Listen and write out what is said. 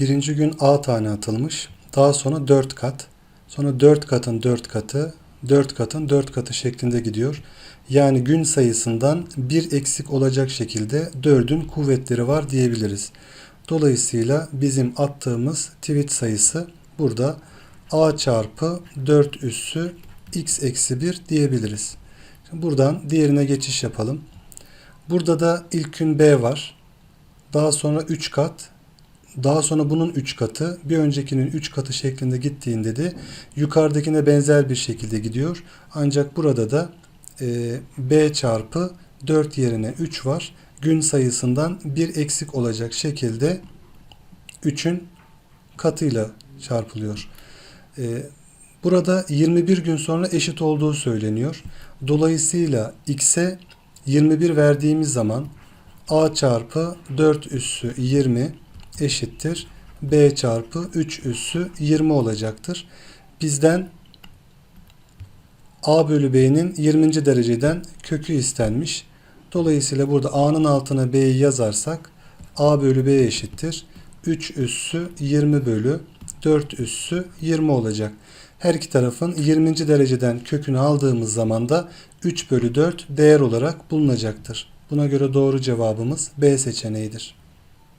Birinci gün A tane atılmış. Daha sonra 4 kat. Sonra 4 katın 4 katı, 4 katın 4 katı şeklinde gidiyor. Yani gün sayısından bir eksik olacak şekilde 4'ün kuvvetleri var diyebiliriz. Dolayısıyla bizim attığımız tweet sayısı burada A çarpı 4 üssü x eksi 1 diyebiliriz. Şimdi buradan diğerine geçiş yapalım. Burada da ilk gün B var. Daha sonra 3 kat. Daha sonra bunun 3 katı. Bir öncekinin 3 katı şeklinde gittiğinde de yukarıdakine benzer bir şekilde gidiyor. Ancak burada da e, B çarpı 4 yerine 3 var. Gün sayısından bir eksik olacak şekilde 3'ün katıyla çarpılıyor. E, burada 21 gün sonra eşit olduğu söyleniyor. Dolayısıyla x'e 21 verdiğimiz zaman a çarpı 4 üssü 20 eşittir. b çarpı 3 üssü 20 olacaktır. Bizden a bölü b'nin 20. dereceden kökü istenmiş. Dolayısıyla burada a'nın altına b'yi yazarsak a bölü b eşittir. 3 üssü 20 bölü 4 üssü 20 olacak. Her iki tarafın 20. dereceden kökünü aldığımız zaman da 3 bölü 4 değer olarak bulunacaktır. Buna göre doğru cevabımız B seçeneğidir.